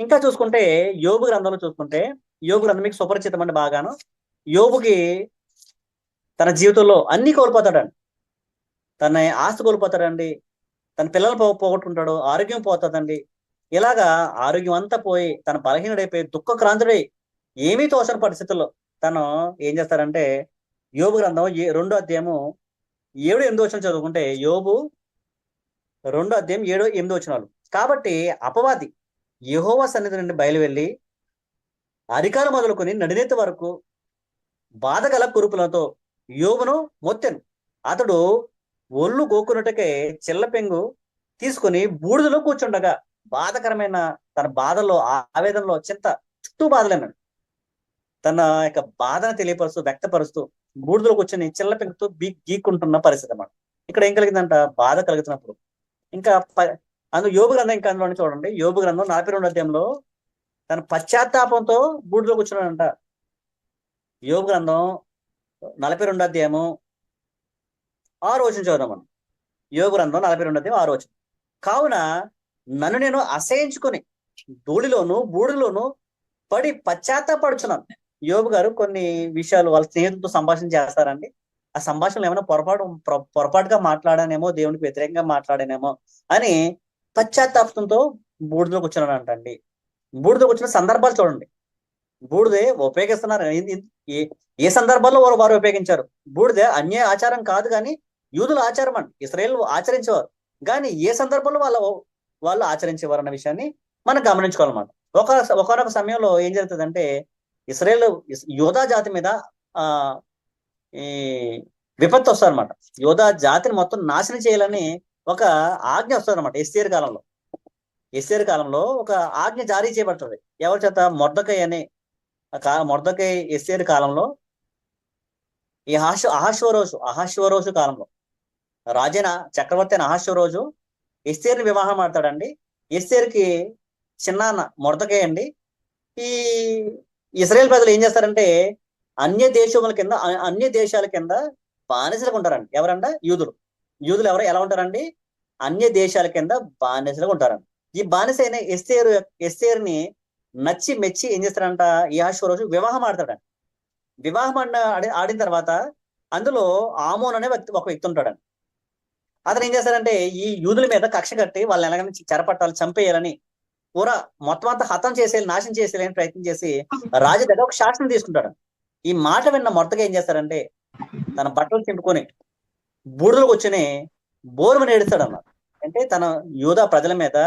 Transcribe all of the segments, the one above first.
ఇంకా చూసుకుంటే యోగు గ్రంథంలో చూసుకుంటే యోగు గ్రంథం మీకు సుపరిచితం అండి బాగాను. యోగుకి తన జీవితంలో అన్ని కోల్పోతాడండి. తన ఆస్తి కోల్పోతాడండి. తన పిల్లలు పో పోగొట్టుకుంటాడు ఆరోగ్యం పోతుందండి. ఇలాగా ఆరోగ్యం అంతా పోయి తన బలహీనుడైపోయి దుఃఖక్రాంతుడై ఏమీ తోచని పరిస్థితుల్లో తను ఏం చేస్తారంటే యోబు గ్రంథం ఏ రెండో అధ్యాయము ఏడు ఎనిమిది వచ్చిన చదువుకుంటే యోబు రెండో అధ్యాయం ఏడు ఎనిమిది వచ్చినాలు కాబట్టి అపవాది యహోవ సన్నిధి నుండి బయలువెళ్ళి అధికారం మొదలుకొని నడినేత వరకు బాధగల కురుపులతో యోబును మొత్తెను. అతడు ఒళ్ళు గోక్కున్నట్టుకే చిల్లపెంగు తీసుకొని బూడిదలో కూర్చుండగా బాధకరమైన తన బాధలో ఆవేదనలో చింత చుట్టూ బాధలేనాడు తన యొక్క బాధను తెలియపరుస్తూ వ్యక్తపరుస్తూ బూడిదలో కూర్చొని చిల్లపెంగుతో బీ గీక్కుంటున్న పరిస్థితి అన్నమాట. ఇక్కడ ఏం కలిగిందంట? బాధ కలుగుతున్నప్పుడు. ఇంకా అందుకు యోగ యోగు గ్రంథం ఇంకా చూడండి. యోగు గ్రంథం నలభై రెండు అధ్యాయంలో తన పశ్చాత్తాపంతో బూడిలో కూర్చున్నాడంట. యోగు గ్రంథం నలభై రెండు అధ్యాయము ఆరు వచ్చిన చూద్దాం మనం. యోగ గ్రంథం నలభై రెండు అధ్యాయం ఆరు వచ్చిన కావున నన్ను నేను అసహించుకుని ధూళిలోను బూడిలోను పడి పశ్చాత్తాపడుచున్నాను. యోబు గారు కొన్ని విషయాలు వాళ్ళ స్నేహితులతో సంభాషణ చేస్తారండి. ఆ సంభాషణలు ఏమైనా పొరపాటు పొర- పొరపాటుగా మాట్లాడానేమో దేవునికి వ్యతిరేకంగా మాట్లాడానేమో అని పశ్చాత్తాపంతో బూడిదలోకి కూర్చున్నాడు అండి బూడిదకు కూర్చున్న సందర్భాలు చూడండి. బూడిదే ఉపయోగిస్తున్నారు. ఏ- ఏ- సందర్భాల్లో వారు వారు ఉపయోగించారు? బూడిదే అన్య ఆచారం కాదు కానీ యూదుల ఆచారం అండి. ఇస్రాయేల్ ఆచరించేవారు. కానీ ఏ సందర్భంలో వాళ్ళ వాళ్ళు ఆచరించేవారు అన్న విషయాన్ని మనం గమనించుకోవాలన్నమాట. ఒక ఒకనొక సమయంలో ఏం జరుగుతుందంటే ఇస్రాయేల్ యోధా జాతి మీద ఆ ఈ విపత్తు వస్తారనమాట యోధా జాతిని మొత్తం నాశనం చేయాలని ఒక ఆజ్ఞ వస్తుంది అనమాట ఎస్టీఆర్ కాలంలో. ఎస్టీఆర్ కాలంలో ఒక ఆజ్ఞ జారీ చేయబడుతుంది. ఎవరి చేత? మొర్దకై అనే. మొర్దకై ఎస్టీఆర్ కాలంలో ఈ అహాశ అహాశ్వరోజు అహాశ్వరోజు కాలంలో. రాజైన చక్రవర్తి అయిన అహాశ్వరోజు ఎస్తేర్ని వివాహం ఆడతాడండి. ఎస్తేర్కి చిన్నాన్న మొర్దకై అండి. ఈ ఇస్రాయేల్ ప్రజలు ఏం చేస్తారంటే అన్య దేశముల కింద అన్య దేశాల కింద బానిసలకు ఉంటారండి. ఎవరంట? యూదులు. యూదులు ఎవరు? ఎలా ఉంటారండి? అన్య దేశాల కింద బానిసలుగా ఉంటారండి ఈ బానిస అయిన ఎస్తేరు ఎస్తేరుని నచ్చి మెచ్చి ఏం చేస్తారంట ఈ రోజు వివాహం ఆడతాడండి వివాహం ఆడిన ఆడిన తర్వాత అందులో ఆమోన్ అనే వ్యక్తి ఒక వ్యక్తి ఉంటాడండి అతను ఏం చేస్తారంటే ఈ యూదుల మీద కక్ష కట్టి వాళ్ళని ఎలాగైనా చెరపట్టాలి చంపేయాలని పూరా మొత్తం అంతా హతం చేసేయాలి నాశనం చేసేయాలని ప్రయత్నం చేసి రాజు దగ్గర ఒక శాసనం తీసుకుంటాడు. ఈ మాట విన్న మొత్తగా ఏం చేస్తారంటే తన బట్టలు చింపుకొని బూడిదలు వచ్చినే బోరుమని ఏడుస్తాడు అన్నారు అంటే తన యోధా ప్రజల మీద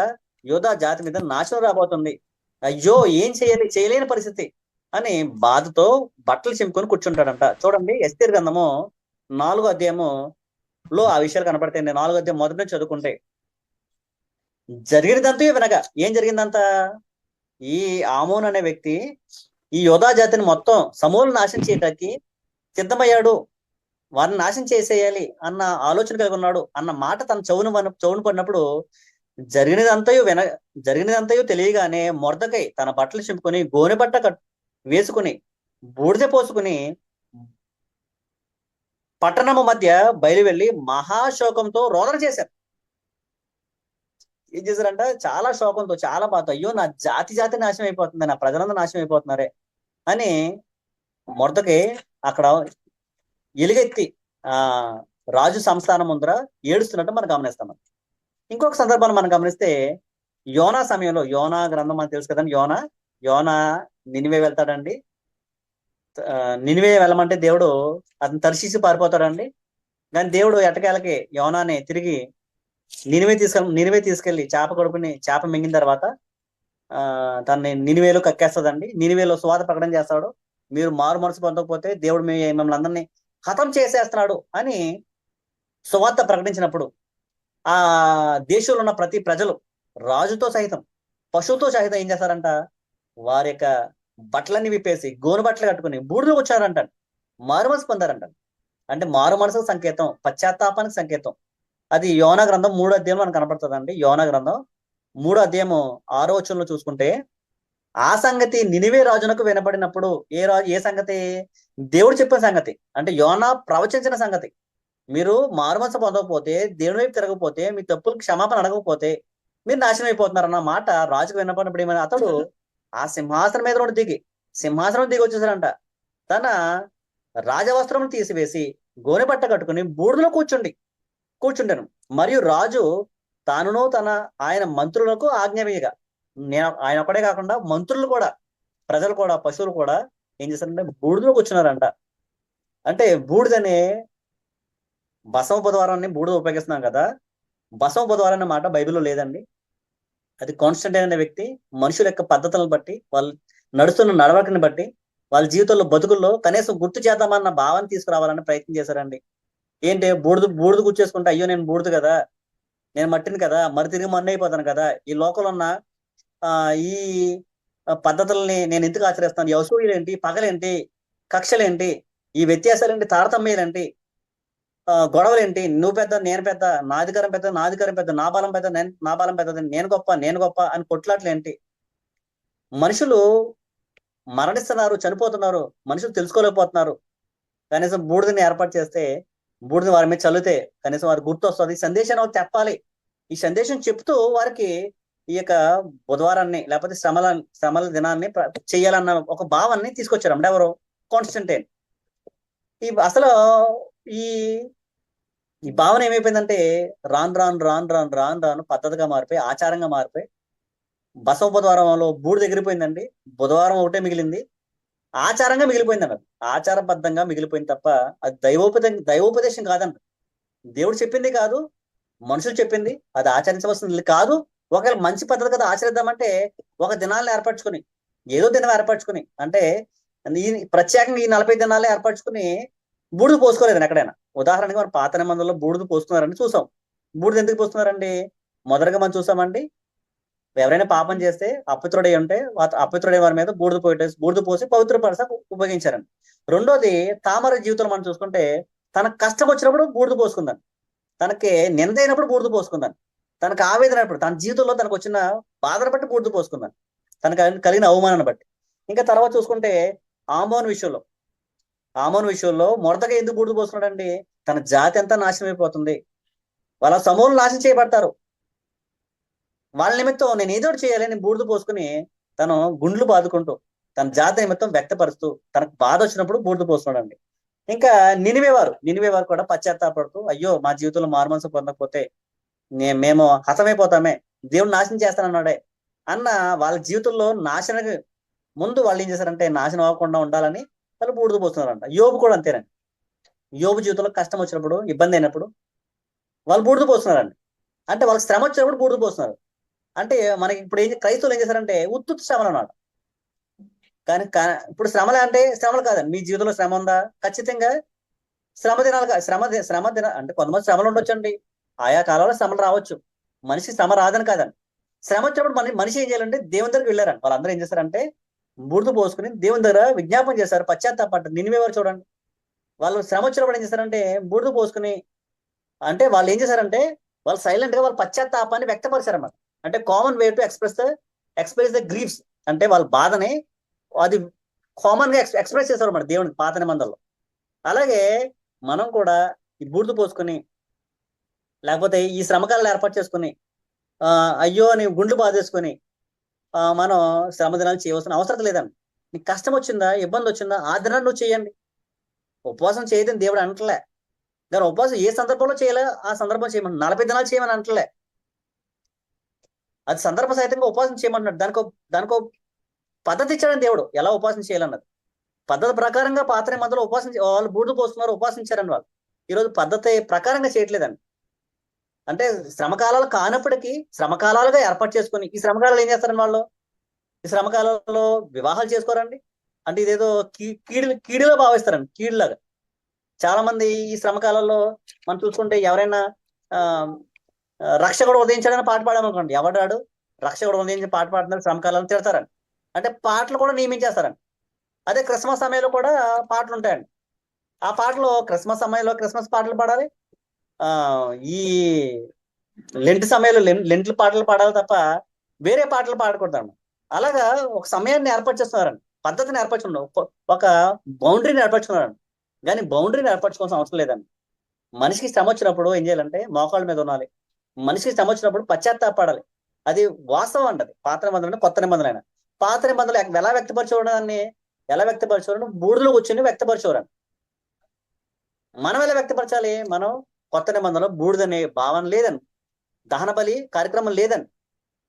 యోధా జాతి మీద నాశనం రాబోతుంది. అయ్యో ఏం చేయాలి? చేయలేని పరిస్థితి అని బాధతో బట్టలు చెంపుకొని కూర్చుంటాడంట. చూడండి ఎస్తేర్ గంధము నాలుగో అధ్యాయము లో ఆ విషయాలు కనపడతాయండి. నాలుగో అధ్యాయం మొదటి నుంచి చదువుకుంటే. జరిగినదంతా వినక ఏం జరిగిందంతా? ఈ ఆమోన్ అనే వ్యక్తి ఈ యోధా జాతిని మొత్తం సమూలం నాశనం చేయటానికి సిద్ధమయ్యాడు. వారిని నాశనం చేసేయాలి అన్న ఆలోచన కలిగి ఉన్నాడు. అన్న మాట తన చెవును వన- చెవును పడినప్పుడు జరిగినదంతయు వెన జరిగినదంతయు తెలియగానే మొరదకై తన బట్టలు చింపుకొని గోనె బట్ట కట్ వేసుకుని బూడిద పోసుకుని పట్టణము మధ్య బయలు వెళ్ళి మహాశోకంతో రోదన చేశారు. ఏం చేశారంట చాలా శోకంతో చాలా బాధ అయ్యో నా జాతి జాతి నాశనం అయిపోతుంది నా ప్రజలందరూ నాశనం అయిపోతున్నారే అని మొరదకి అక్కడ ఎలుగెత్తి ఆ రాజు సంస్థానం ముందర ఏడుస్తున్నట్టు మనం గమనిస్తాం. ఇంకొక సందర్భాన్ని మనం గమనిస్తే యోనా సమయంలో యోనా గ్రంథం మనకు తెలుసు కదండి యోనా? యోనా నినివే వెళ్తాడండి. నినివే వెళ్ళమంటే దేవుడు అతను తరిశీసి పారిపోతాడండి. కానీ దేవుడు ఎటకేలకి యోనాని తిరిగి నినివే తీసుకెళ్ళి నినివే తీసుకెళ్ళి చేప కొడుకుని చేప మింగిన తర్వాత ఆ తనని నినివేలో కక్కేస్తుందండి. నినివేలో స్వాత ప్రకటన చేస్తాడు. మీరు మారు మనసు పొందకపోతే దేవుడు మీ మిమ్మల్ని అందరినీ హతం చేసేస్తున్నాడు అని సువార్త ప్రకటించినప్పుడు ఆ దేశంలో ఉన్న ప్రతి ప్రజలు రాజుతో సహితం పశువుతో సహితం ఏం చేస్తారంట? వారి యొక్క బట్టలన్నీ విప్పేసి గోను బట్టలు కట్టుకుని బూడిలో వచ్చారంట మారు మనసు పొందారంట. అంటే మారు మనసుకు సంకేతం పశ్చాత్తాపానికి సంకేతం. అది యోనా గ్రంథం మూడో అధ్యాయం మనకు కనపడుతుందండి. యోనా గ్రంథం మూడో అధ్యాయము ఆరో వచనంలో చూసుకుంటే ఆ సంగతి నినివే రాజునకు వినబడినప్పుడు ఏ రాజు ఏ సంగతి? దేవుడు చెప్పిన సంగతి. అంటే యోనా ప్రవచించిన సంగతి. మీరు మారుమనస పొందకపోతే దేవుని వైపు తిరగకపోతే మీ తప్పులు క్షమాపణ అడగకపోతే మీరు నాశనం అయిపోతున్నారు అన్న మాట రాజుకు వినపడినప్పుడు ఏమైనా అతడు ఆ సింహాసనం మీద నుండి దిగి సింహాసనం దిగి వచ్చేసారంట తన రాజవస్త్రం తీసివేసి గోనె బట్ట కట్టుకుని బూడిదలో కూర్చుండి కూర్చుంటాను మరియు రాజు తానును తన ఆయన మంత్రులకు ఆజ్ఞవేయగా నేను ఆయన ఒక్కడే కాకుండా మంత్రులు కూడా ప్రజలు కూడా పశువులు కూడా ఏం చేశారంటే బూడిదలోకి కూర్చున్నారంట అంటే బూడిదని బసవ బుధవారాన్ని బూడిద ఉపయోగిస్తున్నాం కదా. బసవ బుధవారం అనే మాట బైబిల్లో లేదండి. అది కాన్స్టెంట్ అనే వ్యక్తి మనుషుల యొక్క పద్ధతులను బట్టి వాళ్ళు నడుస్తున్న నడవడికని బట్టి వాళ్ళ జీవితంలో బతుకుల్లో కనీసం గుర్తు చేద్దామన్న భావాన్ని తీసుకురావాలని ప్రయత్నం చేశారండి. ఏంటి? బూడిద బూడిద గుర్చేసుకుంటే అయ్యో నేను బూడిద కదా. నేను మట్టిని కదా. మరి తిరిగి మన్ను అయిపోతాను కదా. ఈ లోకంలో ఉన్న ఈ పద్ధతుల్ని నేను ఎందుకు ఆచరిస్తాను? ఈ అసూయలేంటి? పగలేంటి? కక్షలేంటి? ఈ వ్యత్యాసాలేంటి? తారతమ్యాలేంటి? ఆ, గొడవలేంటి? నువ్వు పెద్ద నేను పెద్ద నా అధికారం పెద్ద నా అధికారం పెద్ద నా బలం పెద్ద నా బలం పెద్దది నేను గొప్ప నేను గొప్ప అని కొట్లాట్లేంటి? మనుషులు మరణిస్తున్నారు చనిపోతున్నారు మనుషులు తెలుసుకోలేకపోతున్నారు. కనీసం బూడిదని ఏర్పాటు చేస్తే బూడిద వారి మీద చల్లితే కనీసం వారికి గుర్తు వస్తుంది ఈ సందేశాన్ని చెప్పాలి. ఈ సందేశం చెప్తూ వారికి ఈ యొక్క బుధవారాన్ని లేకపోతే శ్రమల శ్రమల దినాన్ని చేయాలన్న ఒక భావాన్ని తీసుకొచ్చారు. అంటే ఎవరు? కాన్స్టంటైన్. ఈ అసలు ఈ ఈ భావన ఏమైపోయిందంటే రాను రాను రాను రాను రాను రాను పద్ధతిగా మారిపోయి ఆచారంగా మారిపోయి బసవ బుధవారంలో బూడిద ఎగిరిపోయిందండి. బుధవారం ఒకటే మిగిలింది. ఆచారంగా మిగిలిపోయింది అన్నది ఆచారబద్ధంగా మిగిలిపోయింది తప్ప అది దైవోపదే దైవోపదేశం కాదంట దేవుడు చెప్పింది కాదు. మనుషులు చెప్పింది. అది ఆచరించవలసింది కాదు. ఒకవేళ మంచి పద్ధతి కదా ఆచరిద్దామంటే ఒక దినాలను ఏర్పరచుకుని ఏదో దినం ఏర్పరచుకుని అంటే ఈ ప్రత్యేకంగా ఈ నలభై దినాలు ఏర్పరచుకుని బూడిద పోసుకోలేదండి ఎక్కడైనా. ఉదాహరణకి మనం పాత నిబంధనలో బూడిద పోస్తున్నారని చూసాం. బూడిద ఎందుకు పోస్తున్నారండి? మొదటగా మనం చూసామండి ఎవరైనా పాపం చేస్తే అపిత్రుడై ఉంటే అపిత్రుడే వారి మీద బూడిద పోయి బూడిద పోసి పవిత్ర పరస ఉపయోగించారండి. రెండోది తామర జీవితంలో మనం చూసుకుంటే తనకు కష్టం వచ్చినప్పుడు బూడిద పోసుకుందాం తనకి నింద అయినప్పుడు బూడిద పోసుకుందాం తనకు ఆవేదన అయినప్పుడు తన జీవితంలో తనకు వచ్చిన బాధను బట్టి బూడిద పోసుకున్నాను తనకు కలిగిన అవమానాన్ని బట్టి. ఇంకా తర్వాత చూసుకుంటే ఆమోన్ విషయంలో. ఆమోన్ విషయంలో మొరతగా ఎందుకు బూడిద పోసుకున్నాడండి తన జాతి అంతా నాశనం అయిపోతుంది. వాళ్ళ సమూహం నాశనం చేయబడతారు. వాళ్ళ నిమిత్తం నేను ఏదో చేయాలి నేను బూడిద పోసుకుని తను గుండ్లు బాదుకుంటూ తన జాతి నిమిత్తం వ్యక్తపరుస్తూ తనకు బాధ వచ్చినప్పుడు బూడిద పోస్తున్నాడండి ఇంకా నినివే వారు. నినివే వారు కూడా పశ్చాత్తాపడుతూ అయ్యో మా జీవితంలో మారుమనసు పొందకపోతే మేము హతమైపోతామే. దేవుడు నాశనం చేస్తానన్నాడే. అన్న వాళ్ళ జీవితంలో నాశనకు ముందు వాళ్ళు ఏం చేశారంటే నాశనం అవ్వకుండా ఉండాలని వాళ్ళు బూడిద పోస్తున్నారంట యోబు కూడా అంతేనండి. యోబు జీవితంలో కష్టం వచ్చినప్పుడు ఇబ్బంది అయినప్పుడు వాళ్ళు బూడిద పోస్తున్నారండి. అంటే వాళ్ళకి శ్రమ వచ్చినప్పుడు బూడిద పోస్తున్నారు. అంటే మనకి ఇప్పుడు ఏం క్రైస్తవులు ఏం చేశారంటే ఉత్తుత్ శ్రమలు అన్నమాట. కానీ ఇప్పుడు శ్రమలు అంటే శ్రమలు కాదండి. మీ జీవితంలో శ్రమ ఉందా? ఖచ్చితంగా శ్రమ దినాలు శ్రమ శ్రమ దిన అంటే కొంతమంది శ్రమలు ఉండొచ్చండి. ఆయా కాలంలో శ్రమలు రావచ్చు. మనిషి శ్రమ రాదని కాదని శ్రమ వచ్చినప్పుడు మన మనిషి ఏం చేయాలంటే దేవుని దగ్గరికి వెళ్ళారని వాళ్ళందరూ ఏం చేశారంటే బూడిద పోసుకుని దేవుని దగ్గర విజ్ఞాపం చేశారు పశ్చాత్తాపడ్డారు నినివేవారు చూడండి. వాళ్ళు శ్రమ వచ్చినప్పుడు ఏం చేశారంటే బూడిద పోసుకుని అంటే వాళ్ళు ఏం చేశారంటే వాళ్ళు సైలెంట్గా వాళ్ళ పశ్చాత్తాపాన్ని వ్యక్తపరిచారన్నమాట. అంటే common way to express the express the griefs అంటే వాళ్ళ బాధని అది కామన్గా ఎక్స్ప్రెస్ చేస్తారు అన్నమాట దేవునికి పాత నిబంధనలో అలాగే మనం కూడా ఈ బూడిద పోసుకుని లేకపోతే ఈ శ్రమకాలను ఏర్పాటు చేసుకుని అయ్యో అని గుండ్లు బాధేసుకొని మనం శ్రమ దినాలు చేయవలసిన అవసరం లేదండి. నీకు కష్టం వచ్చిందా ఇబ్బంది వచ్చిందా ఆ దినాన్ని నువ్వు చేయండి. ఉపవాసం చేయదని దేవుడు అంటలే. కానీ ఉపవాసం ఏ సందర్భంలో చేయలే ఆ సందర్భం చేయమని నలభై దినాలు చేయమని అంటలే. అది సందర్భ సహితంగా ఉపవాసం చేయమంటున్నాడు దానికో దానికో పద్ధతి ఇచ్చాడని దేవుడు. ఎలా ఉపవాసం చేయాలన్నది. పద్ధతి ప్రకారంగా పాత్ర మధ్యలో ఉపవాసం వాళ్ళు బూడిద పోస్తున్నారు ఉపాసించారని వాళ్ళు. ఈరోజు పద్ధతి ప్రకారంగా చేయట్లేదండి. అంటే శ్రమకాలాలు కానప్పటికీ శ్రమకాలాలుగా ఏర్పాటు చేసుకొని ఈ శ్రమకాలాలు ఏం చేస్తారని వాళ్ళు? ఈ శ్రమకాలంలో వివాహాలు చేసుకోరండి? అంటే ఇదేదో కీ- కీడు కీడులో భావిస్తారండి కీడులాగా. చాలా మంది ఈ శ్రమకాలంలో మనం చూసుకుంటే ఎవరైనా ఆ రక్షకుడు ఉదయించాడని పాట పాడామనుకోండి ఎవడాడు రక్షకుడు ఉదయించి పాట పాడుతున్నారు శ్రమకాలంలో తిడతారండి. అంటే పాటలు కూడా నియమించేస్తారండి. అదే క్రిస్మస్ సమయంలో కూడా పాటలు ఉంటాయండి ఆ పాటలు క్రిస్మస్ సమయంలో క్రిస్మస్ పాటలు పాడాలి ఈ లెంట్ సమయంలో లెంట్లు పాటలు పాడాలి తప్ప వేరే పాటలు పాడకూడదండి అలాగా ఒక సమయాన్ని ఏర్పరచేస్తున్నారండి పద్ధతిని ఏర్పరచుకున్నారు ఒక- బౌండరీని ఏర్పరచుకున్నారండి కానీ బౌండరీని ఏర్పరచుకోవాల్సిన అవసరం లేదండి. మనిషికి శ్రమ వచ్చినప్పుడు ఏం చేయాలంటే మోకాళ్ళ మీద ఉండాలి. మనిషికి శ్రమ వచ్చినప్పుడు పశ్చాత్తాపడాలి అది వాస్తవం అండి అది. పాత నిబంధన కొత్త నిబంధన పాత నిబంధనలు ఎలా వ్యక్తపరచేవాడు దాన్ని? ఎలా వ్యక్తపరచేవాడు బూడిదలో కూర్చొని వ్యక్తపరచేవారు. మనం ఎలా వ్యక్తపరచాలి? మనం కొత్త నిబంధనలో బూడిదనే భావన లేదండి దహన బలి కార్యక్రమం లేదండి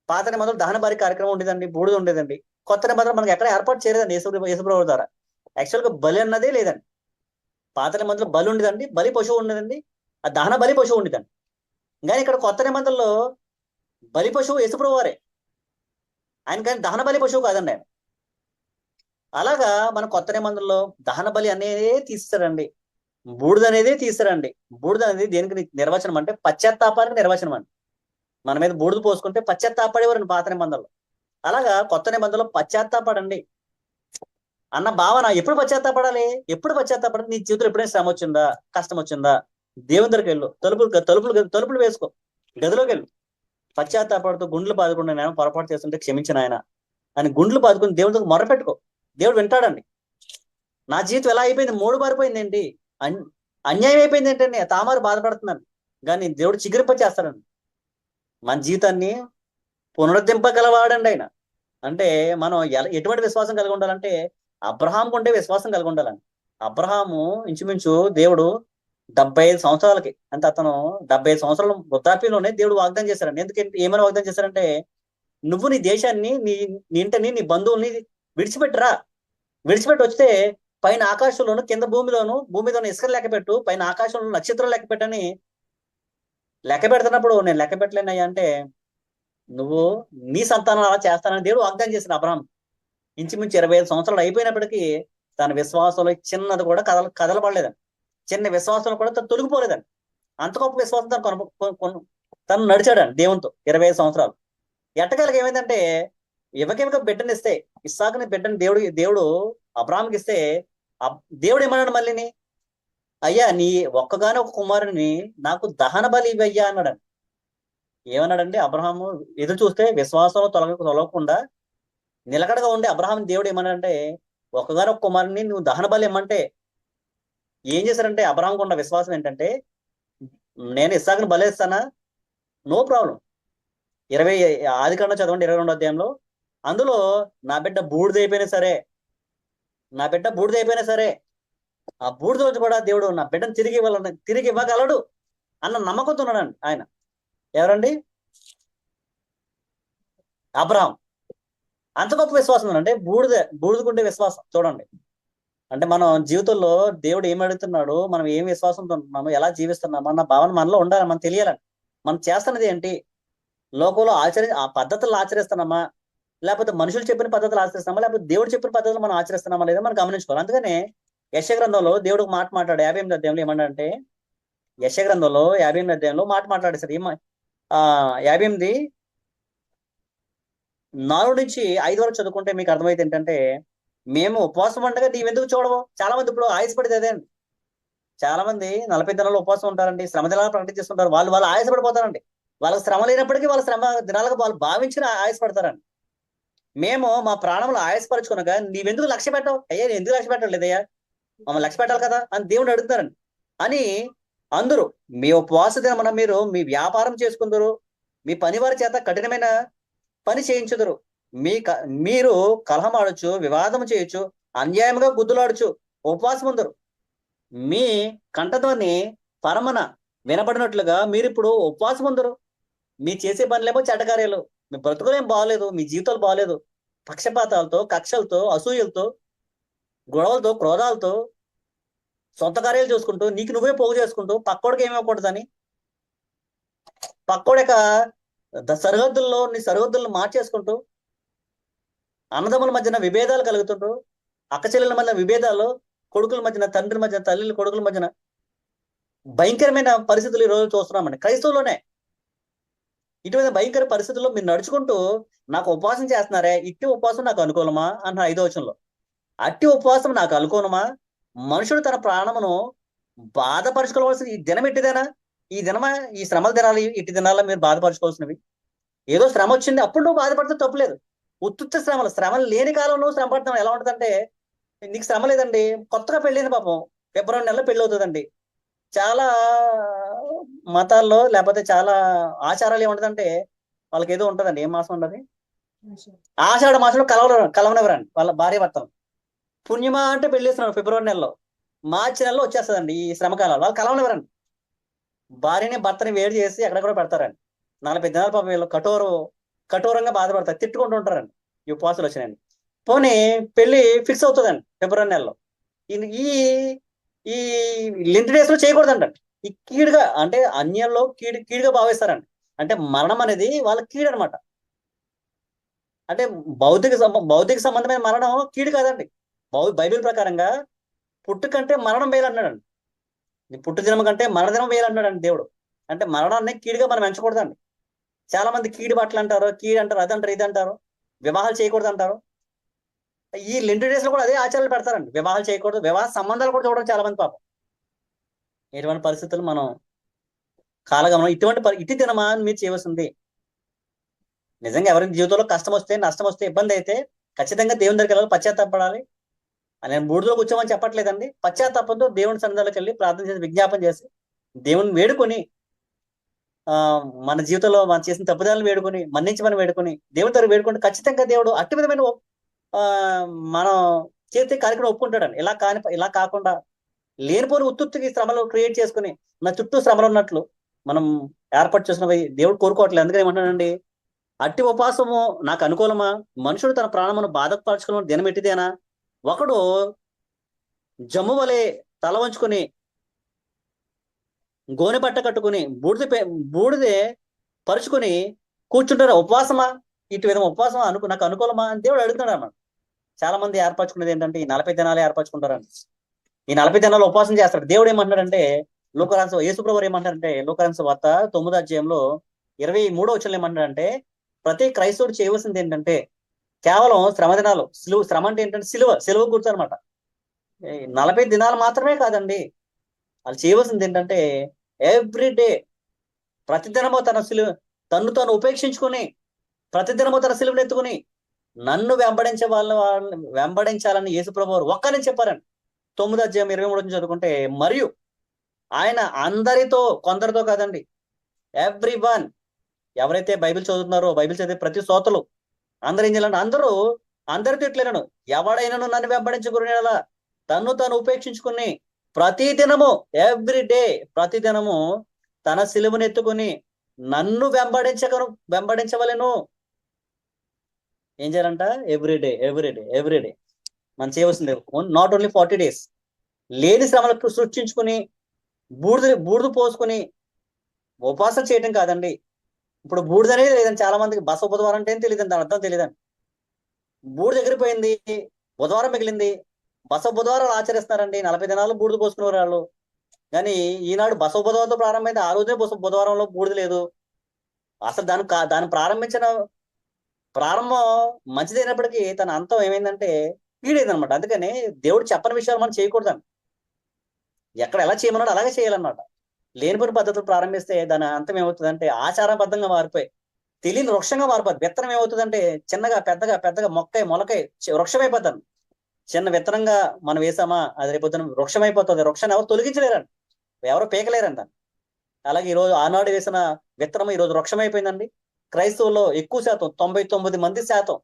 పాత నిబంధనలు దహన బలి కార్యక్రమం ఉండేదండి బూడిద ఉండేదండి. కొత్త నిబంధనలు మనకి ఎక్కడ ఏర్పాటు చేయలేదండి యేసు యేసుప్రభు ద్వారా. యాక్చువల్గా బలి అన్నదే లేదండి. పాత నిబంధనలు బలి ఉండేదండి బలి పశువు ఉండేదండి ఆ దహన బలి పశువు ఉండేదండి. కానీ ఇక్కడ కొత్త నిబంధనలో బలి పశువు యేసుప్రభు వారే. ఆయన కానీ దహన బలి పశువు కాదండి ఆయన. అలాగా మన కొత్త నిబంధనలో దహన బలి అనేదే తీస్తారండి. బూడిద అనేది తీస్తారండి. బూడిద అనేది దేనికి నిర్వచనం అంటే పశ్చాత్తాపానికి నిర్వచనం అండి. మన మీద బూడిద పోసుకుంటే పశ్చాత్తాపడేవారండి పాత నిబంధనలో అలాగా కొత్త నిబంధనలో పశ్చాత్తాపడండి. అన్న భావన ఎప్పుడు పశ్చాత్తాపడాలి? ఎప్పుడు పశ్చాత్తాపడాలి? నీ జీవితంలో ఎప్పుడైనా శ్రమ వచ్చిందా? కష్టం వచ్చిందా? దేవుని దగ్గరికి వెళ్ళు. తలుపులు తలుపులు తలుపులు వేసుకో. గదిలోకి వెళ్ళు. పశ్చాత్తాపడుతూ గుండ్లు బాదుకుంటే నేను పొరపాటు చేస్తుంటే క్షమించిన ఆయన అని గుండ్లు బాదుకుని దేవుని దగ్గర మొరపెట్టుకో. దేవుడు వింటాడండి. నా జీవితం ఎలా అయిపోయింది? మూడు బారిపోయింది ఏంటి అన్యాయం అయిపోయింది ఏంటండి తామారు బాధపడుతున్నాను. కానీ దేవుడు చిగురిప చేస్తాడండి మన జీవితాన్ని పునరుద్ధింపగలవాడండి ఆయన అంటే మనం ఎలా ఎటువంటి విశ్వాసం కలిగి ఉండాలంటే అబ్రహాం ఉంటే విశ్వాసం కలిగి ఉండాలండి అబ్రహాము ఇంచుమించు దేవుడు డెబ్బై ఐదు సంవత్సరాలకి అంటే అతను డెబ్బై ఐదు సంవత్సరాల వృద్ధాప్యంలోనే దేవుడు వాగ్దానం చేశారండి ఎందుకంటే ఏమైనా వాగ్దానం చేశారంటే నువ్వు నీ దేశాన్ని నీ నీ ఇంటిని నీ బంధువుల్ని విడిచిపెట్టరా. విడిచిపెట్టి వస్తే పైన ఆకాశంలోను కింద భూమిలోను భూమిలోను ఇసుక లెక్క పెట్టు. పైన ఆకాశంలో నక్షత్రం లెక్క పెట్టని లెక్క పెడుతున్నప్పుడు నేను లెక్క పెట్టలేనయ్యా అంటే నువ్వు నీ సంతానం అలా చేస్తానని దేవుడు వాగ్దానం చేసిన అబ్రహం ఇంచుమించు ఇరవై ఐదు సంవత్సరాలు అయిపోయినప్పటికీ తన విశ్వాసంలో చిన్నది కూడా కదల కదలబడలేదని చిన్న విశ్వాసంలో కూడా తను తొలగిపోలేదని అంత గొప్ప విశ్వాసం తను కొను తను నడిచాడని దేవునితో ఇరవై ఐదు సంవత్సరాలు. ఎట్టకాలకి ఏమైందంటే ఇవ్వకివ్వక బిడ్డనిస్తే ఇస్సాకుని బిడ్డని దేవుడు దేవుడు అబ్రాహ్మకి ఇస్తే దేవుడు ఏమన్నాడు మళ్ళీని అయ్యా నీ ఒక్కగానే ఒక కుమారుని నాకు దహన బలి ఇవ్వయ్యా అన్నాడు. ఏమన్నాడంటే అబ్రహాము ఎదురు చూస్తే విశ్వాసంలో తొలగ తొలగకుండా నిలకడగా ఉండే అబ్రహాం దేవుడు ఏమన్నాడంటే ఒక్కగానే ఒక కుమారుని నువ్వు దహన బలి ఇమ్మంటే ఏం చేశారంటే అబ్రహాంకు ఉన్న విశ్వాసం ఏంటంటే నేను ఇస్సాకుని బలేస్తానా నో ప్రాబ్లం. ఇరవై ఆది కన్నా చదవండి ఇరవై రెండు అధ్యాయంలో. అందులో నా బిడ్డ బూడిదైపోయినా సరే నా బిడ్డ బూడిదైపోయినా సరే ఆ బూడిద వచ్చి కూడా దేవుడు నా బిడ్డను తిరిగి ఇవ్వాలని తిరిగి ఇవ్వగలడు అన్న నమ్మకంతో ఉన్నాడండి ఆయన. ఎవరండి? అబ్రహం. అంత గొప్ప విశ్వాసం ఉందంటే బూడిద బూడిదకుండే విశ్వాసం. చూడండి. అంటే మనం జీవితంలో దేవుడు ఏం అడుగుతున్నాడు మనం ఏం విశ్వాసంతో ఉంటున్నాము ఎలా జీవిస్తున్నాము అన్న భావన మనలో ఉండాలి మనం తెలియాలండి. మనం చేస్తున్నది ఏంటి? లోకంలో ఆచరి ఆ పద్ధతులు ఆచరిస్తున్నామా? లేకపోతే మనుషులు చెప్పిన పద్ధతులు ఆచరిస్తామా లేకపోతే దేవుడు చెప్పిన పద్ధతులు మనం ఆచరిస్తున్నామా లేదా మనం గమనించుకోవాలి. అందుకనే యశ గ్రంథంలో దేవుడు మాట మాట్లాడు యాభై ఎనిమిది అధ్యాయంలో ఏమన్నాడంటే యశ గ్రంథంలో యాభై ఎనిమిది అధ్యాయంలో మాట మాట్లాడేసారు ఏమ ఆ యాభై ఎనిమిది నాలుగు నుంచి ఐదు వరకు చదువుకుంటే మీకు అర్థమైతే ఏంటంటే మేము ఉపవాసం ఉండగా నీవెందుకు చూడవు? చాలా మంది ఇప్పుడు ఆయాసపడేది అదే అండి. చాలా మంది నలభై దినాలు ఉపవాసం ఉంటారండి. శ్రమ దినాలు ప్రకటిస్తుంటారు వాళ్ళు వాళ్ళు ఆయాసపడిపోతారండి. వాళ్ళకి శ్రమ లేనప్పటికీ వాళ్ళ శ్రమ దినాలకు వాళ్ళు భావించిన ఆయాసపడతారండి. మేము మా ప్రాణంలో ఆయాసపరచుకునగా నీవెందుకు లక్ష్య పెట్టావు? అయ్యా నేను ఎందుకు లక్ష్య పెట్టడం లేదయ్యా? మమ్మల్ని లక్ష్య పెట్టాలి కదా అని దేవుడు అడుగుతారని అని అందరూ మీ ఉపవాస దినమున మీరు మీ వ్యాపారం చేసుకుందరు మీ పనివారి చేత కఠినమైన పని చేయించుదురు. మీ క- మీరు కలహం ఆడొచ్చు వివాదం చేయొచ్చు అన్యాయంగా గుద్దులాడచ్చు ఉపవాసం ఉందరు. మీ కంఠధ్వని పరమన వినపడినట్లుగా మీరు ఇప్పుడు ఉపవాసం ఉందరు. మీ చేసే పనులేమో చెడ్డకార్యాలు మీ బ్రతుకులేం బాగలేదు మీ జీవితాలు బాగలేదు. పక్షపాతాలతో కక్షలతో అసూయలతో గొడవలతో క్రోధాలతో సొంత కార్యాలు చూసుకుంటూ నీకు నువ్వే పోగు చేసుకుంటూ పక్కోడికి ఏమైపోకూడదని పక్కోడి యొక్క ద- సరిహద్దుల్లో నీ సరిహద్దులను మార్చేసుకుంటూ అన్నదమ్ముల మధ్యన విభేదాలు కలుగుతుంటూ అక్కచెల్లెల మధ్యన మధ్య విభేదాలు కొడుకుల మధ్యన తండ్రి మధ్యన తల్లి కొడుకుల మధ్యన భయంకరమైన పరిస్థితులు ఈ రోజు చూస్తున్నామండి క్రైస్తవులోనే ఇటువంటి భయంకర పరిస్థితుల్లో మీరు నడుచుకుంటూ నాకు ఉపవాసం చేస్తున్నారే ఇట్టి ఉపవాసం నాకు అనుకూలమా? అన్న ఐదో వచనంలో. అట్టి ఉపవాసం నాకు అనుకూలమా? మనుషుడు తన ప్రాణమును బాధపరచుకోవాల్సిన ఈ దినం ఎట్టిదేనా ఈ దినమా? ఈ శ్రమల దినాలు ఇట్టి దినాల్లో మీరు బాధపరచుకోవాల్సినవి? ఏదో శ్రమ వచ్చింది అప్పుడు నువ్వు బాధపడితే తప్పులేదు ఉత్తుత్త శ్రమలు శ్రమలు లేని కాలంలో శ్రమ పడతాం ఎలా ఉంటుందంటే నీకు శ్రమ లేదండి కొత్తగా పెళ్ళైంది పాపం. ఫిబ్రవరి నెలలో పెళ్ళి అవుతుందండి చాలా మతాల్లో లేకపోతే చాలా ఆచారాలు ఏముంటుందంటే వాళ్ళకి ఏదో ఉంటదండి. ఏం మాసం ఉండదు ఆషాఢ. మాసంలో కలవరు కలవనివ్వరండి వాళ్ళ భార్య భర్తలు. పుణ్యమా అంటే పెళ్ళి చేస్తున్నారు ఫిబ్రవరి నెలలో. మార్చి నెలలో వచ్చేస్తుందండి ఈ శ్రమకాలాలు వాళ్ళు కలవనివ్వరండి భార్యని భర్తని వేడి చేసి ఎక్కడ కూడా పెడతారండి. నలభై దినాల పాపం వీళ్ళు కఠోర కఠోరంగా బాధపడతారు. తిట్టుకుంటూ ఉంటారండి. ఈ ఉపవాసాలు వచ్చినాయండి పోనీ పెళ్ళి ఫిక్స్ అవుతుందండి ఫిబ్రవరి నెలలో. ఈ- ఈ ఈ డేస్లో చేయకూడదంట. ఈ కీడుగా అంటే అన్యంలో కీడు కీడుగా భావిస్తారండి అంటే మరణం అనేది వాళ్ళ కీడు అనమాట అంటే భౌతిక భౌతిక సంబంధమైన మరణం కీడు కాదండి. బైబిల్ ప్రకారంగా పుట్టు కంటే మరణం వేలు అన్నాడండి ఈ పుట్టు దినం కంటే మరణదినం వేలు అన్నాడండి దేవుడు. అంటే మరణాన్ని కీడుగా మనం ఎంచకూడదండి. చాలా మంది కీడు బట్టలు అంటారు కీడు అంటారు అదంటారు అంటారు ఇది అంటారు వివాహాలు చేయకూడదు అంటారు ఈ లింటు డేస్లో కూడా అదే ఆచారాలు పెడతారండి. వివాహాలు చేయకూడదు. వివాహ సంబంధాలు కూడా చూడడం చాలా మంది పాపం. ఎటువంటి పరిస్థితులు మనం కాలగమనం ఇటువంటి ఇటు దినమా అని మీరు చేయవలసింది. నిజంగా ఎవరికి జీవితంలో కష్టం వస్తే నష్టం వస్తే ఇబ్బంది అయితే ఖచ్చితంగా దేవుని దగ్గరికి వెళ్ళాలి పశ్చాత్తాపడాలి. అని నేను బూడిలో కూర్చోమని చెప్పట్లేదండి. పశ్చాత్తాపంతో దేవుని సన్నిధాలకు వెళ్ళి ప్రార్థన చేసి విజ్ఞాపన చేసి దేవుని వేడుకొని ఆ మన జీవితంలో మనం చేసిన తప్పుదాలను వేడుకొని మన్నించమని వేడుకొని దేవుని దగ్గర వేడుకుంటే ఖచ్చితంగా దేవుడు అట్టి విధమైన మనం చేస్తే కార్యక్రమం ఒప్పుకుంటాడని ఇలా కాని ఇలా కాకుండా లేనిపోని ఉత్తుత్తికి శ్రమలు క్రియేట్ చేసుకుని నా చుట్టూ శ్రమలు ఉన్నట్లు మనం ఏర్పాటు చేసినవి దేవుడు కోరుకోవట్లేదు. అందుకని ఏమంటాడండి అట్టి ఉపాసము నాకు అనుకూలమా? మనుషుడు తన ప్రాణమును బాధపరచుకున్న దినం ఎట్టిదేనా ఒకడు జమ్ము వలె తల వంచుకొని గోనె బట్ట కట్టుకుని బూడిద పే- బూడిదే పరుచుకుని కూర్చుంటారు ఉపవాసమా? ఇటు విధంగా ఉపవాసమా? అనుకు నాకు అనుకూలమా అని దేవుడు అడుగుతున్నాడు అన్నమాట. చాలా మంది ఏర్పరచుకునేది ఏంటంటే ఈ నలభై దినాలు ఏర్పరచుకుంటారండి ఈ నలభై దినాలు ఉపాసన చేస్తాడు దేవుడు ఏమంటాడంటే లోకరాంశ యేసుప్రభు ఏమంటారంటే లోకరాంశ వార్త తొమ్మిదో అధ్యాయంలో ఇరవై మూడో వచ్చిన ఏమంటారంటే ప్రతి క్రైస్తవుడు చేయవలసింది ఏంటంటే కేవలం శ్రమ దినాలు సిలువ శ్రమ అంటే ఏంటంటే సిలువ సిలువ గుర్తు అనమాట నలభై దినాలు మాత్రమే కాదండి. వాళ్ళు చేయవలసింది ఏంటంటే ఎవ్రీ డే ప్రతిదినము తన సిలువ తను తాను ఉపేక్షించుకొని ప్రతిదినము తన సిలువను ఎత్తుకుని నన్ను వెంబడించే వాళ్ళ వాళ్ళని వెంబడించాలని యేసుప్రభు వారు ఒక్కనే చెప్పారండి. తొమ్మిది అధ్యాయం ఇరవై మూడు నుంచి చదువుకుంటే మరియు ఆయన అందరితో కొందరితో కాదండి ఎవ్రీ వన్ ఎవరైతే బైబిల్ చదువుతున్నారో బైబిల్ చదివే ప్రతి సోతలు అందరు ఏం చేయాలంటే అందరూ అందరితో ఇట్లేనను ఎవడైనాను నన్ను వెంబడించుకునేలా తన్ను తాను ఉపేక్షించుకుని ప్రతి దినము ఎవ్రీ డే ప్రతి దినము తన సిలువను ఎత్తుకుని నన్ను వెంబడించగను వెంబడించవలెను. ఏం చేయాలంట? Every day every day every day మనం చేయవలసింది. నాట్ ఓన్లీ ఫార్టీ డేస్ లేని శ్రమలకు సృష్టించుకుని బూడిద బూడిద పోసుకుని ఉపవాసం చేయటం కాదండి. ఇప్పుడు బూడిద అనేది లేదండి. చాలా మందికి బస బుధవారం అంటే తెలియదు దాని అర్థం తెలియదండి. బూడిద ఎగిరిపోయింది. బుధవారం మిగిలింది. బస బుధవారాలు ఆచరిస్తున్నారండి. నలభై దినాలు బూడిద పోసుకునే వాళ్ళు. కానీ ఈనాడు బస బుధవారంతో ప్రారంభమైంది ఆ రోజే బస బుధవారంలో బూడిద లేదు. అసలు దాని కా- దాన్ని ప్రారంభించిన ప్రారంభం మంచిదైనప్పటికీ తన అంతం ఏమైందంటే కీడైంది అనమాట అందుకని దేవుడు చెప్పని విషయాలు మనం చేయకూడదని ఎక్కడ ఎలా చేయమన్నాడు అలాగే చేయాలన్నమాట. లేనిపోయిన పద్ధతులు ప్రారంభిస్తే దాని అంతం ఏమవుతుందంటే ఆచారబద్ధంగా మారిపోయి తెలియని వృక్షంగా మారిపోద్ది. విత్తనం ఏమవుతుందంటే చిన్నగా పెద్దగా పెద్దగా మొక్కై మొలకై వృక్షమైపోతుంది చిన్న విత్తనంగా మనం వేసామా అది రేపొద్దున వృక్షం అయిపోతుంది వృక్షాన్ని ఎవరు తొలగించలేరండి ఎవరు పీకలేరంట. అలాగే ఈ రోజు ఆనాడు వేసిన విత్తనం ఈ రోజు వృక్షం అయిపోయిందండి క్రైస్తవులో ఎక్కువ శాతం తొంభై తొమ్మిది మంది శాతం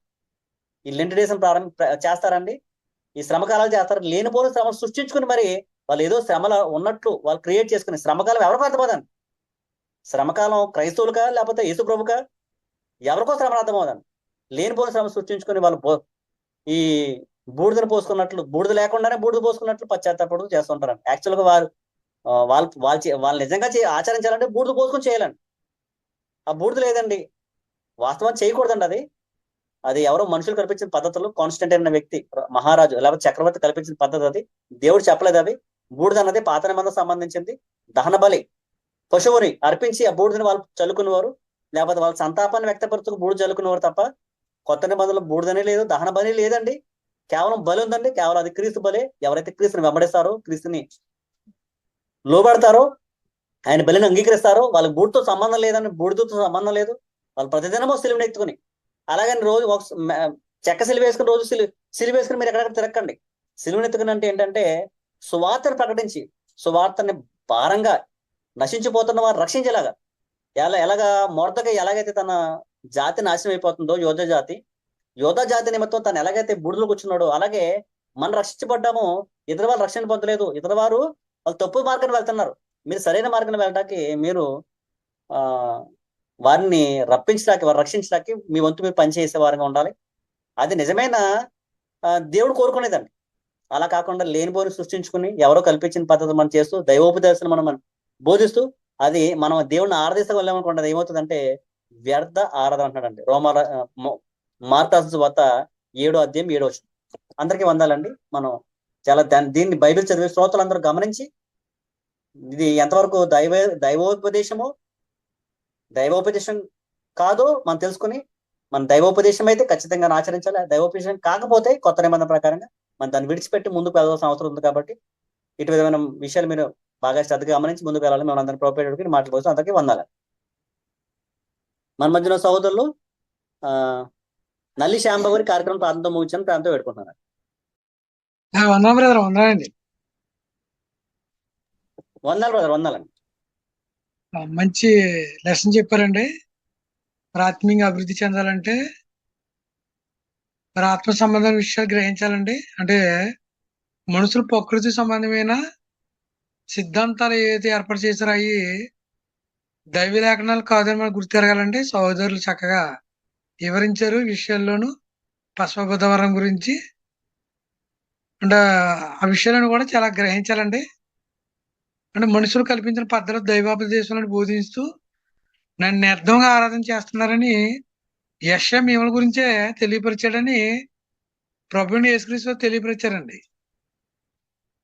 ఈ లెంట్ ప్రారంభ చేస్తారండి. ఈ శ్రమకాలాలు చేస్తారు. లేనిపోని శ్రమ సృష్టించుకుని మరి వాళ్ళు ఏదో శ్రమల ఉన్నట్లు వాళ్ళు క్రియేట్ చేసుకుని శ్రమకాలం ఎవరికి అర్థమవుదండి శ్రమకాలం క్రైస్తవులుగా లేకపోతే యేసుప్రభుగా ఎవరికో శ్రమ అర్థమవుదండి లేనిపోని శ్రమ సృష్టించుకుని వాళ్ళు ఈ బూడిదను పోసుకున్నట్లు బూడిద లేకుండానే బూడిద పోసుకున్నట్లు పశ్చాత్తాపడుతూ చేస్తుంటారండి. యాక్చువల్గా వారు వాళ్ళు వాళ్ళు వాళ్ళు నిజంగా చే- ఆచరించాలంటే బూడిద పోసుకొని చేయాలండి. ఆ బూడిద లేదండి. వాస్తవం చేయకూడదండి అది. అది ఎవరో మనుషులు కల్పించిన పద్ధతులు కాన్స్టెంట్ అయిన వ్యక్తి మహారాజు లేకపోతే చక్రవర్తి కల్పించిన పద్ధతి అది. దేవుడు చెప్పలేదు అది. బూడిద అన్నది పాత నిబంధన సంబంధించింది. దహన బలి పశువుని అర్పించి ఆ బూడిదని వాళ్ళు చల్లుకునేవారు. లేకపోతే వాళ్ళ సంతాపాన్ని వ్యక్తపరుచుకు బూడిద చల్లుకునేవారు తప్ప కొత్త నిబంధనలు బూడిదనే లేదు దహన బలి లేదండి. కేవలం బలి ఉందండి. కేవలం అది క్రీస్తు బలే. ఎవరైతే క్రీస్తుని వెంబడిస్తారో క్రీస్తుని లోబడతారో ఆయన బలిని అంగీకరిస్తారో వాళ్ళకి బూడితో సంబంధం లేదండి బూడిదతో సంబంధం లేదు. వాళ్ళు ప్రతిదినమో సిలువని ఎత్తుకుని అలాగని రోజు ఒక చెక్క సిలువ వేసుకుని రోజు సిలు సిలువ వేసుకుని మీరు ఎక్కడెక్కడ తిరగండి సిలువని ఎత్తుకుని అంటే ఏంటంటే సువార్తను ప్రకటించి సువార్తని భారంగా నశించిపోతున్న వారు రక్షించేలాగా. ఎలా ఎలాగా మొరతగా ఎలాగైతే తన జాతి నాశనం అయిపోతుందో యోధ జాతి యోధ జాతి నిమిత్తం తను ఎలాగైతే బుడులు కూర్చున్నాడో అలాగే మనం రక్షించబడ్డాము ఇతర వాళ్ళు రక్షణ పొందలేదు ఇతర వారు వాళ్ళు తప్పు మార్గాన్ని వెళ్తున్నారు. మీరు సరైన మార్గాన్ని వెళ్ళడానికి మీరు ఆ వారిని రప్పించడానికి వారు రక్షించడానికి మీ వంతు మీరు పనిచేసే వారంగా ఉండాలి. అది నిజమైన దేవుడు కోరుకునేదండి. అలా కాకుండా లేనిపోని సృష్టించుకుని ఎవరో కల్పించిన పద్ధతి మనం చేస్తూ దైవోపదేశాలు మనం మనం బోధిస్తూ అది మనం దేవుడిని ఆరాధిస్తూ వెళ్ళామనుకోండి అది ఏమవుతుందంటే వ్యర్థ ఆరాధన అంటున్నాడండి. రోమ మార్తాసు వద్ద ఏడో అధ్యాయం ఏడో వచ్చిన అందరికీ వందాలండి. మనం చాలా దాన్ని దీన్ని బైబిల్ చదివే శ్రోతలందరూ గమనించి ఇది ఎంతవరకు దైవ దైవోపదేశమో దైవోపదేశం కాదో మనం తెలుసుకుని మన దైవోపదేశం అయితే ఖచ్చితంగా ఆచరించాలి. దైవోపదేశం కాకపోతే కొత్త నిబంధన ప్రకారంగా మనం దాన్ని విడిచిపెట్టి ముందుకు వెళ్ళాల్సిన అవసరం ఉంది కాబట్టి ఇటు విధమైన విషయాలు మీరు బాగా శ్రద్ధగా గమనించి ముందుకు వెళ్ళాలి. మేము అందరినీ ప్రోపేటకి మాట్లాడుకోవచ్చు అందరికీ వందాలి. మన మధ్యన సహోదరులు ఆ నల్లి గారి కార్యక్రమం ప్రాంతం ముగించిన ప్రాంతం పెట్టుకుంటున్నారు ఆ, వందనం బ్రదర్ వందనండి వందాలు బ్రదర్ వందాలండి. మంచి లెసన్ చెప్పారండి. ప్రాథమికంగా అభివృద్ధి చెందాలంటే మరి ఆత్మ సంబంధమైన విషయాలు గ్రహించాలండి. అంటే మనుషులు ప్రకృతి సంబంధమైన సిద్ధాంతాలు ఏదైతే ఏర్పాటు చేశారో అవి దైవ లేఖనాలు కాదని మనం గుర్తెరగాలండి. సహోదరులు చక్కగా వివరించారు విషయాల్లోనూ. పశ్వ బుధవారం గురించి. అంటే ఆ విషయాలను కూడా చాలా గ్రహించాలండి. అంటే మనుషులు కల్పించిన పద్ధతులు దైవాపదేశాలను బోధిస్తూ నన్ను నిర్ధంగా ఆరాధన చేస్తున్నారని యశ మిమ్మల్ని గురించే తెలియపరిచాడని ప్రభుని యేసుక్రీస్తు తెలియపరిచారండి.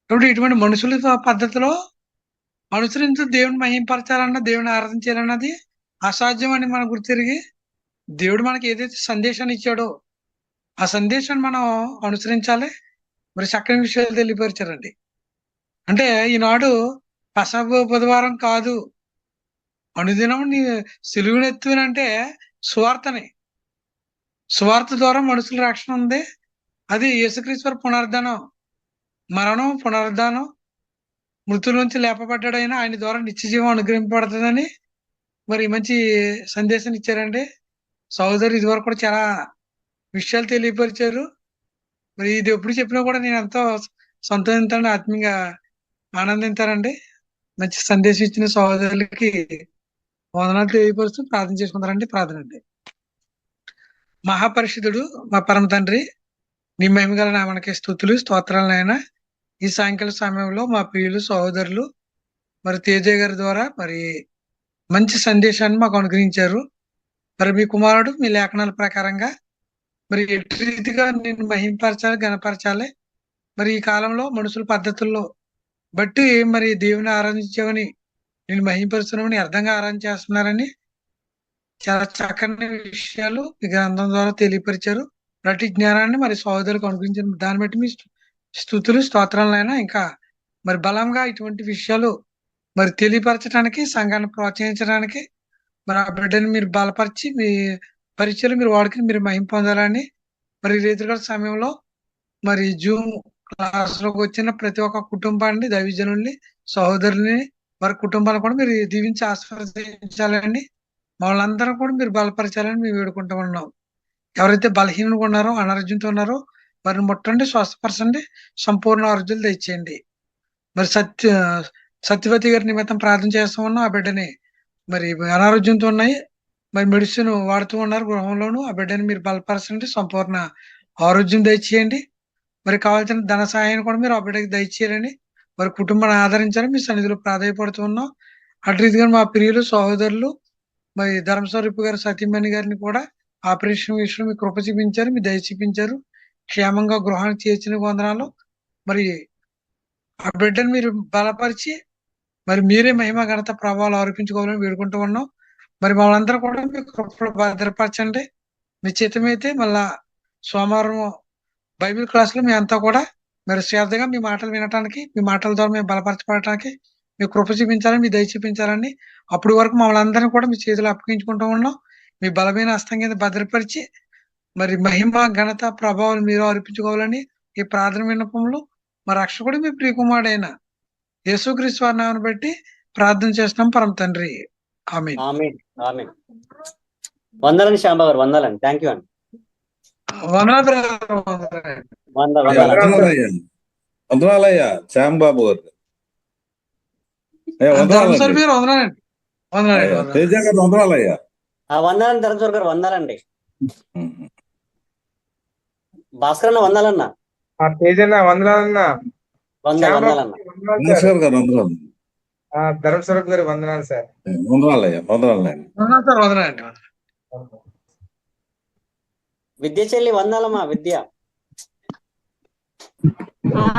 కాబట్టి ఇటువంటి మనుషుల పద్ధతిలో అనుసరించి దేవుని మహింపరచాలన్నా దేవుని ఆరాధన చేయాలన్నది అసాధ్యం అని మనం గుర్తిరిగి దేవుడు మనకి ఏదైతే సందేశాన్ని ఇచ్చాడో ఆ సందేశాన్ని మనం అనుసరించాలి. మరి చక్కని విషయాలు తెలియపరిచారండి. అంటే ఈనాడు పసబ బుధవారం కాదు. అనుదినం నీ సిలువునెత్తునంటే సువార్తని. సువార్త ద్వారా మనుషుల రక్షణ ఉంది. అది యేసుక్రీశ్వర పునరుద్ధానం. మరణం పునరుద్ధానం మృతుల నుంచి లేపబడ్డాడైనా ఆయన ద్వారా నిత్య జీవం అనుగ్రహింపబడుతుందని మరి మంచి సందేశం ఇచ్చారండి. సహోదరు ఇదివరకు కూడా చాలా విషయాలు తెలియపరిచారు. మరి ఇది ఎప్పుడు చెప్పినా కూడా నేను ఎంతో సంతోషించాను ఆత్మీయంగా ఆనందించారండి మంచి సందేశం ఇచ్చిన సహోదరులకి వందనాలు తెలియపరుస్తూ ప్రార్థన చేసుకుంటారండి ప్రార్థన అండి మహాపరిషితుడు మా పరమ తండ్రి నీ మహిమగల నామనకి స్థుతులు స్తోత్రాలనైనా ఈ సాయంకాల సమయంలో మా ప్రియులు సహోదరులు మరి తేజ గారి ద్వారా మరి మంచి సందేశాన్ని మాకు అనుగ్రహించారు. మరి మీ కుమారుడు మీ లేఖనాల ప్రకారంగా మరి ఎట్టి రీతిగా నేను మహింపరచాలి గణపరచాలి మరి ఈ కాలంలో మనుషుల పద్ధతుల్లో బట్టి మరి దేవుని ఆరాధించామని నేను మహిమపరుస్తున్నామని అర్థంగా ఆరాధన చేస్తున్నారని చాలా చక్కని విషయాలు ఈ గ్రంథం ద్వారా తెలియపరిచారు. ప్రతి జ్ఞానాన్ని మరి సహోదరులకు అనుగ్రహించిన దాన్ని బట్టి మీ స్థుతులు స్తోత్రాలైనా ఇంకా మరి బలంగా ఇటువంటి విషయాలు మరి తెలియపరచడానికి సంఘాన్ని ప్రోత్సహించడానికి మరి ఆ బిడ్డని మీరు బలపరిచి మీ పరీక్షలు మీరు వాడుకుని మీరు మహిం పొందాలని మరి ఈ రీతిగా సమయంలో మరి జూమ్ క్లాస్లోకి వచ్చిన ప్రతి ఒక్క కుటుంబాన్ని దైవజనుల్ని సహోదరుని వారి కుటుంబాలను కూడా మీరు దీవించి ఆస్వాదించాలని వాళ్ళందరూ కూడా మీరు బలపరచాలని మేము వేడుకుంటూ ఉన్నాం. ఎవరైతే బలహీనంగా ఉన్నారో అనారోగ్యంతో ఉన్నారో వారిని ముట్టండి స్వస్థపరచండి సంపూర్ణ ఆరోగ్యాలు తెచ్చేయండి మరి సత్య సత్యవతి గారి నిమిత్తం ప్రార్థన చేస్తూ ఉన్నాం. ఆ బిడ్డని మరి అనారోగ్యంతో ఉన్నాయి. మరి మెడిసిన్ వాడుతూ ఉన్నారు గృహంలోను. ఆ బిడ్డని మీరు బలపరచండి సంపూర్ణ ఆరోగ్యం దయచేయండి. మరి కావాల్సిన ధన సహాయాన్ని కూడా మీరు ఆ బిడ్డకి దయచేయాలని మరి కుటుంబాన్ని ఆదరించాలని మీ సన్నిధిలో ప్రాధాయపడుతూ ఉన్నాం. అటు రీతిగా మా ప్రియులు సహోదరులు మరి ధర్మస్వరూపు గారు సతీమణి గారిని కూడా ఆపరేషన్ విషయంలో మీ కృప చూపించారు మీ దయ చూపించారు. క్షేమంగా గృహానికి చేర్చిన వందనాలు. మరి ఆ బిడ్డను మీరు బలపరిచి మరి మీరే మహిమ ఘనత ప్రభావాలు ఆరోపించుకోవాలని వేడుకుంటూ ఉన్నాం. మరి వాళ్ళందరూ కూడా మీ కృపలో భద్రపరచండి. మీ చిత్తమైతే మళ్ళా సోమవారం బైబిల్ క్లాస్లో మీ అంతా కూడా మీరు శ్రద్ధగా మీ మాటలు వినటానికి మీ మాటల ద్వారా మేము బలపరచబడటానికి మీ కృప చూపించాలని మీ దయ చూపించాలని అప్పటి వరకు మమ్మల్ని అందరినీ కూడా మీ చేతులు అప్పగించుకుంటూ ఉన్నాం. మీ బలమైన హస్తం కింద భద్రపరిచి మరి మహిమ ఘనత ప్రభావాలు మీరు అర్పించుకోవాలని ఈ ప్రార్థన విన్నపంలో మా రక్షకుడు మీ ప్రియకుమారుడైన యేసుక్రీస్తు వారి నామను బట్టి ప్రార్థన చేస్తున్నాం పరమ తండ్రి. ఆమె వందలని శ్యాంబాబు వందలని. థ్యాంక్ యూ అండి వందనాలు బ్రదర్ వందనాలు. వంద అయ్యా, వందలండి వందనాలయ్యా శ్యాంబాబు గారు వందనాలు. తేజ గారు వందనాలయ్యా. వందలండి ధర్మేశ్వర్ గారు వందలండి. భాస్కర్ అన్న వందలన్న? ఆ తేజన్న వందనాలన్న. వంద శ్యామరావు వందలన్న. వందనాలు సార్. నమస్కారం గారు వందనాలు. ఆ ధర్మస్వరూప్ గారు వందనాలు సార్. వందనాలయ్యా వందనాలండి వందనాలు సార్ వందనాలండి విద్య చెల్లి వందలమ్మా విద్య.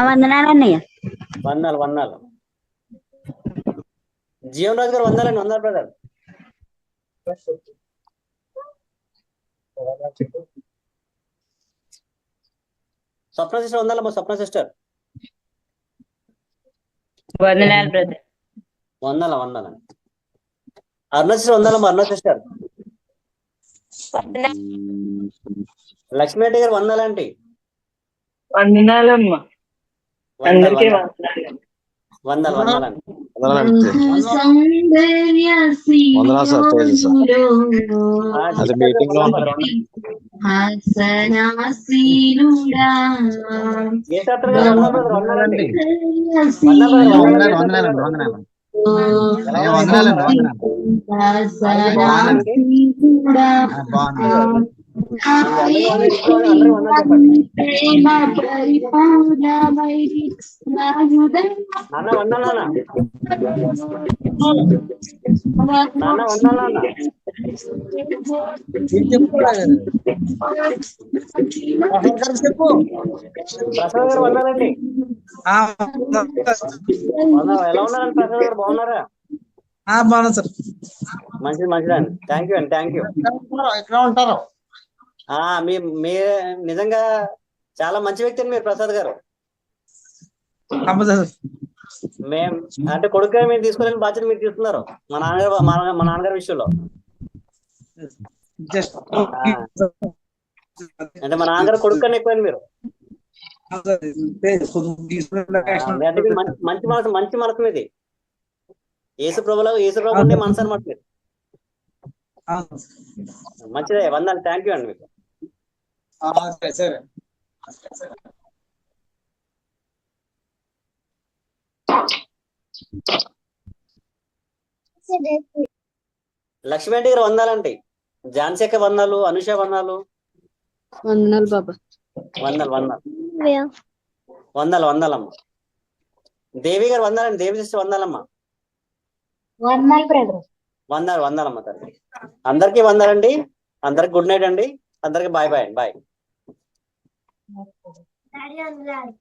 వందనాలన్నయ్య వందలు వందలు. జీవన్ రాజు గారు వందలండి వందలు బ్రదర్. స్వప్న సిస్టర్ వందలమ్మా స్వప్న సిస్టర్? వందనాలు బ్రదర్. వందల వందలండి. అరుణ సిస్టర్ వందలమ్మా అరుణ సిస్టర్? లక్ష్మీ రెడ్డి గారు వందలండి. వందనాలమ్మ. వందలు అందరికీ వందలు. వందనాలు. వందలండి. వందనాలు సార్ అది మీటింగ్లో వందనాలండి వందనాలండి వందనాలు. ప్రేమ పరిపూర్ణమై నా హృదయం చెప్పు ప్రసాద్ గారు వందలండి ఎలా ఉన్నారండి ప్రసాద్ గారు బాగున్నారా ఆ, బాగున్నాను సార్. మంచిది మంచిదండి థ్యాంక్ యూ అండి థ్యాంక్ యూ ఎక్కడ ఉంటారు? మీ మీ నిజంగా చాలా మంచి వ్యక్తి అండి మీరు ప్రసాద్ గారు. తప్పదు సార్. మేం అంటే కొడుకుగా మీరు తీసుకోలేని బాధ్యత మీరు తీసుకున్నారు మా నాన్నగారు మా నాన్న- మా నాన్నగారి విషయంలో. అంటే మా నాన్నగారు కొడుకు కన్నా ఎక్కువైంది మీరు. మంచి మనసు మంచి మనసు మీది. యేసు ప్రభులో యేసు ప్రభు మనసు అనమాట మీరు మంచిదే వందాలు థ్యాంక్ యూ అండి మీకు. సరే లక్ష్మీ గారు వందాలండి అక్క వందాలు అనుష వందాలు? వందనాలు బాబా. వందలు వందలు. వందలు వందలమ్మ. దేవి గారు వందాలండి దేవి సిస్టర్ వందాలమ్మ? వందాలు వందాలమ్మ తల్లి. అందరికీ వందాలండి. అందరికి గుడ్ నైట్ అండి. అందరికి bye bye bye. Darían like.